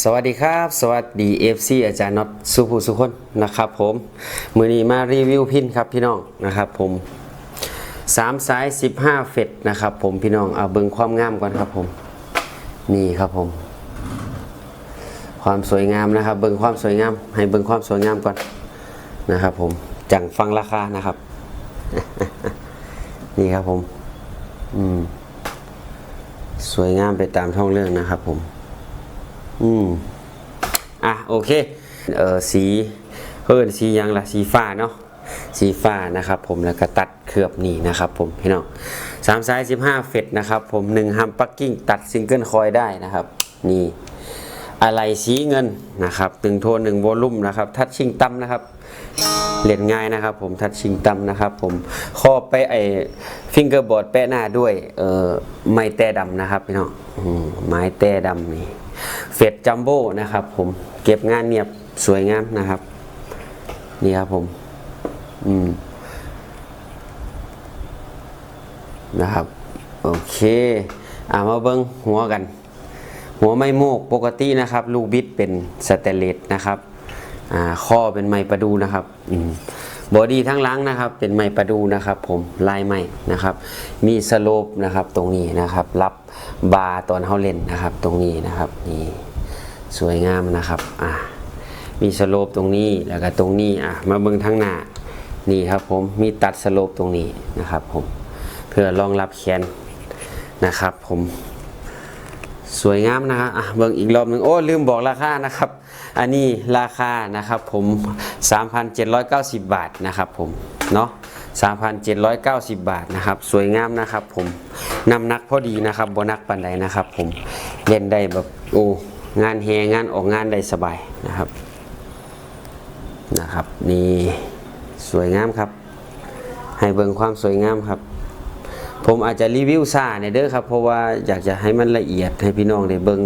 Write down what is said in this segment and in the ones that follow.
สวัสดีครับ สวัสดี FC อาจารย์น็อตสุภูสุคนนะครับผมมือนี้มารีวิวพินครับพี่น้องนะครับผมสามสาย 15 เฟตนะครับผมพี่น้องเอาเบิ่งความงามก่อนครับผมนี่ครับผม ความสวยงามนะครับ เบิ่งความสวยงาม ให้เบิ่งความสวยงามก่อนนะครับผมจังฟังราคานะครับ นี่ครับผมอืมสวยงามไปตามท้องเรื่องนะครับผม อืมอะโอเค เออสีเพิ่นสียังล่ะสีฟ้าเนาะสีฟ้านะครับผมแล้วก็ตัดเคลือบนี่นะครับผมพี่น้องสามสายสิบห้าเฟตนะครับผมหนึ่งฮัมปักกิ้งตัดซิงเกิลคอยได้นะครับ นี่ อะไรสีเงินนะครับหนึ่งโทนหนึ่งโวลุ่มนะครับ ทัดชิงตั้มนะครับเล่นง่ายนะครับผมทัดชิงตั้มนะครับผมข้อไปไอฟิงเกอร์บอร์ดแปะหน้าด้วยเออไม้แต่ดำนะครับพี่น้องไม้แต่ดำนี่เฟดจัมโบ้นะครับผมเก็บงานเนียบสวยงามนะครับ นี่ครับผมอืมนะครับ โอเค อ่ามาเบิ้งหัวกัน หัวไม้โมกปกตินะครับ ลูกบิดเป็นสเตเลสนะครับข้อเป็นไม้ประดูนะครับบอดี้ทั้งหล้างนะครับ เป็นไม้ประดูนะครับ ผมลายไม้นะครับ มีสโลปนะครับตรงนี้นะครับ รับบาร์ตอนเขาเล่นนะครับ ตรงนี้นะครับนี่สวยงามนะครับอ่ามีสโลปตรงนี้แล้วก็ตรงนี้อะมาเบิ่งทั้งหน้านี่ครับผมมีตัดสโลปตรงนี้นะครับ ผมเพื่อรองรับแขนนะครับ ผม สวยงามนะครับอะเบิ่งอีกรอบหนึ่งโอ้ลืมบอกราคานะครับ อันนี้ราคานะครับผม 3,790 บาทนะครับผมเนาะ3,790 บาทนะครับ สวยงามนะครับผมน้ำหนักพอดีนะครับบนักปันใดนะครับผมเล่นได้แบบโอ้งานแฮงานออกงานได้สบายนะครับนะครับนี่สวยงามครับ ให้เบิ่งความสวยงามครับ ผมอาจจะรีวิวซ่าในอยเด้อครับเพราะว่าอยากจะให้มันละเอียดให้พี่น้องได้เบิ่ง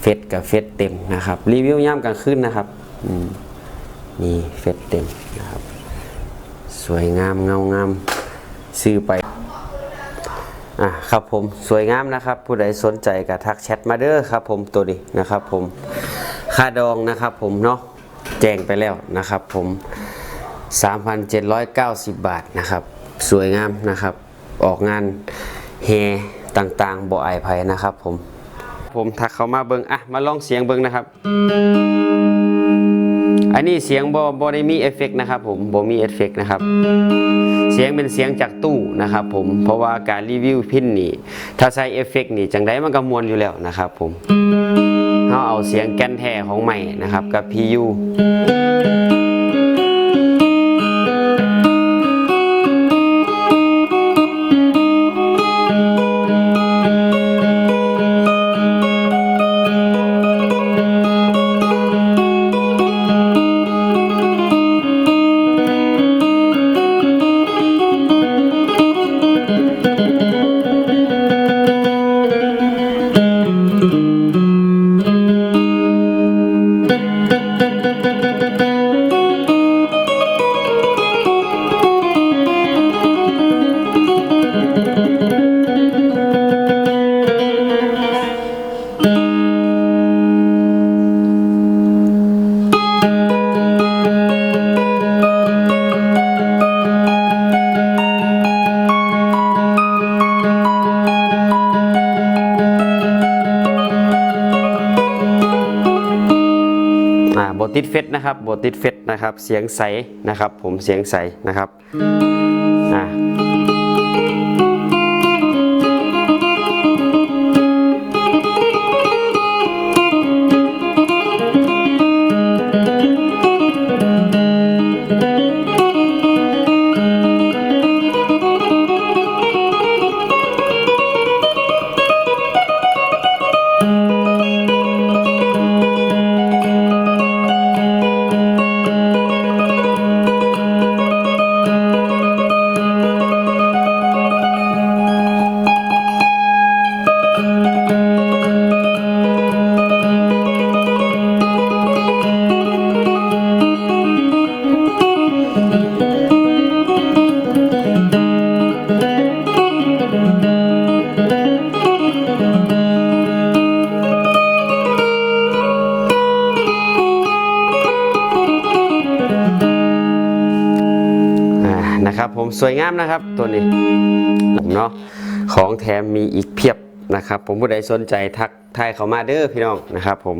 เฟซกับเฟซเต็มนะครับรีวิวย่ำกลางคืนนะครับนี่เฟซเต็มนะครับ สวยงามเงางามซื้อไปอะครับผมสวยงามนะครับ ผู้ใดสนใจก็ทักแชทมาเด้อครับผมตัวนี้นะครับผมค่าดองนะครับผมเนาะแจ้งไปแล้วนะครับผม 3,790 บาทนะครับ สวยงามนะครับ ออกงานเฮต่างๆบ่อไอายภัยนะครับผม ผมทักเขามาเบิงอะมาลองเสียงเบิงนะครับ อันนี้เสียงบ่บ่ได้มีเอฟเฟกต์นะครับผมบ่มีเอฟเฟกต์นะครับ เสียงเป็นเสียงจากตู้นะครับผมเพราะว่าการรีวิวพินนี่ถ้าใส่เอฟเฟกต์นี่จังไดมันก็มวนอยู่แล้วนะครับผมเราเอาเสียงแกนแท้ของใหม่นะครับกับ PU บติดเฟสนะครับบติดเฟสนะครับ เสียงใสนะครับ ผมเสียงใสนะครับอ่า สวยงามนะครับตัวนี้เนาะของแถมมีอีกเพียบนะครับ ผมผู้ใดสนใจทักทายเข้ามาเด้อพี่น้องนะครับผม